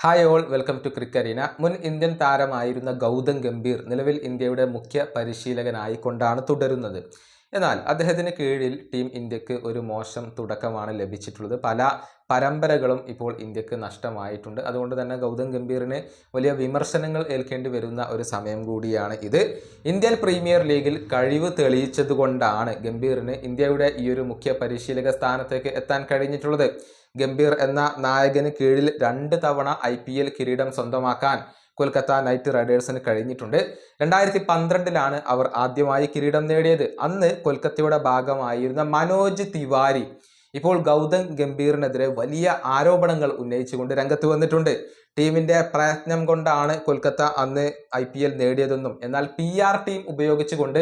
Hi all welcome to Crickarena മുൻ Indian താരമായിരുന്ന ഗൗതം ഗംഭീർ നിലവിൽ ഇന്ത്യയുടെ മുഖ്യ പരിശീലകനായിക്കൊണ്ടാണ് തുടരുന്നത്. എന്നാൽ അദ്ദേഹത്തിന് കീഴിൽ ടീം ഇന്ത്യയ്ക്ക് ഒരു മോശം തുടക്കമാണ് ലഭിച്ചിട്ടുള്ളത്. പല പരമ്പരകളും ഇപ്പോൾ ഇന്ത്യയ്ക്ക് നഷ്ടമായിട്ടുണ്ട്. അതുകൊണ്ട് തന്നെ ഗൗതം ഗംഭീറിന് വലിയ വിമർശനങ്ങൾ ഏൽക്കേണ്ടി വരുന്ന ഒരു സമയം കൂടിയാണ് ഇത്. ഇന്ത്യൻ പ്രീമിയർ ലീഗിൽ കഴിവ് തെളിയിച്ചതുകൊണ്ടാണ് ഗംഭീറിന് ഇന്ത്യയുടെ ഈ ഒരു മുഖ്യ പരിശീലക സ്ഥാനത്തേക്ക് എത്താൻ കഴിഞ്ഞിട്ടുള്ളത്. ഗംഭീർ എന്ന നായകന് കീഴിൽ രണ്ട് തവണ ഐ കിരീടം സ്വന്തമാക്കാൻ കൊൽക്കത്ത നൈറ്റ് റൈഡേഴ്സിന് കഴിഞ്ഞിട്ടുണ്ട്. രണ്ടായിരത്തി പന്ത്രണ്ടിലാണ് അവർ ആദ്യമായി കിരീടം നേടിയത്. അന്ന് കൊൽക്കത്തയുടെ ഭാഗമായിരുന്ന മനോജ് തിവാരി ഇപ്പോൾ ഗൗതം ഗംഭീറിനെതിരെ വലിയ ആരോപണങ്ങൾ ഉന്നയിച്ചുകൊണ്ട് രംഗത്ത് വന്നിട്ടുണ്ട്. ടീമിന്റെ പ്രയത്നം കൊണ്ടാണ് കൊൽക്കത്ത അന്ന് ഐ പി എൽ നേടിയതെന്നും എന്നാൽ പി ആർ ടീം ഉപയോഗിച്ചുകൊണ്ട്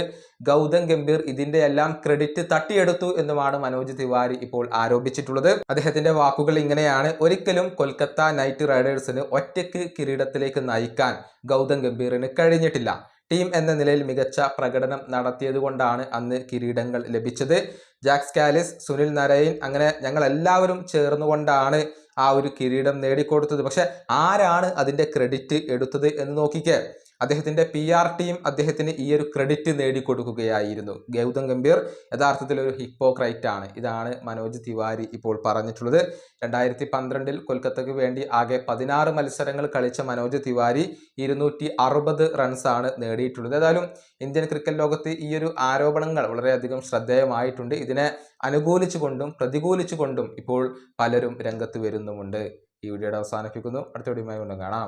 ഗൗതം ഗംഭീർ ഇതിന്റെ എല്ലാം ക്രെഡിറ്റ് തട്ടിയെടുത്തു എന്നുമാണ് മനോജ് തിവാരി ഇപ്പോൾ ആരോപിച്ചിട്ടുള്ളത്. അദ്ദേഹത്തിന്റെ വാക്കുകൾ ഇങ്ങനെയാണ്. ഒരിക്കലും കൊൽക്കത്ത നൈറ്റ് റൈഡേഴ്സിന് ഒറ്റയ്ക്ക് കിരീടത്തിലേക്ക് നയിക്കാൻ ഗൗതം ഗംഭീറിന് കഴിഞ്ഞിട്ടില്ല. ടീം എന്ന നിലയിൽ മികച്ച പ്രകടനം നടത്തിയതുകൊണ്ടാണ് അന്ന് കിരീടങ്ങൾ ലഭിച്ചത്. ജാക്സ് കാലിസ് സുനിൽ നരയിൻ അങ്ങനെ ഞങ്ങൾ എല്ലാവരും ചേർന്നുകൊണ്ടാണ് ആ ഒരു കിരീടം നേടിക്കൊടുത്തത്. പക്ഷെ ആരാണ് അതിന്റെ ക്രെഡിറ്റ് എടുത്തത് എന്ന് നോക്കിക്കേ. അദ്ദേഹത്തിന്റെ പി ആർ ടീം അദ്ദേഹത്തിന് ഈ ഒരു ക്രെഡിറ്റ് നേടിക്കൊടുക്കുകയായിരുന്നു. ഗൗതം ഗംഭീർ യഥാർത്ഥത്തിൽ ഒരു ഹിപ്പോക്രൈറ്റ് ആണ്. ഇതാണ് മനോജ് തിവാരി ഇപ്പോൾ പറഞ്ഞിട്ടുള്ളത്. രണ്ടായിരത്തി പന്ത്രണ്ടിൽ കൊൽക്കത്തയ്ക്ക് വേണ്ടി ആകെ പതിനാറ് മത്സരങ്ങൾ കളിച്ച മനോജ് തിവാരി ഇരുന്നൂറ്റി അറുപത് റൺസാണ് നേടിയിട്ടുള്ളത്. ഏതായാലും ഇന്ത്യൻ ക്രിക്കറ്റ് ലോകത്ത് ഈ ഒരു ആരോപണങ്ങൾ വളരെയധികം ശ്രദ്ധേയമായിട്ടുണ്ട്. ഇതിനെ അനുകൂലിച്ചുകൊണ്ടും പ്രതികൂലിച്ചുകൊണ്ടും ഇപ്പോൾ പലരും രംഗത്ത് വരുന്നുമുണ്ട്. ഈ വീഡിയോയുടെ അവസാനിപ്പിക്കുന്നു. അടുത്ത വീഡിയോയുമായി വീണ്ടും കാണാം.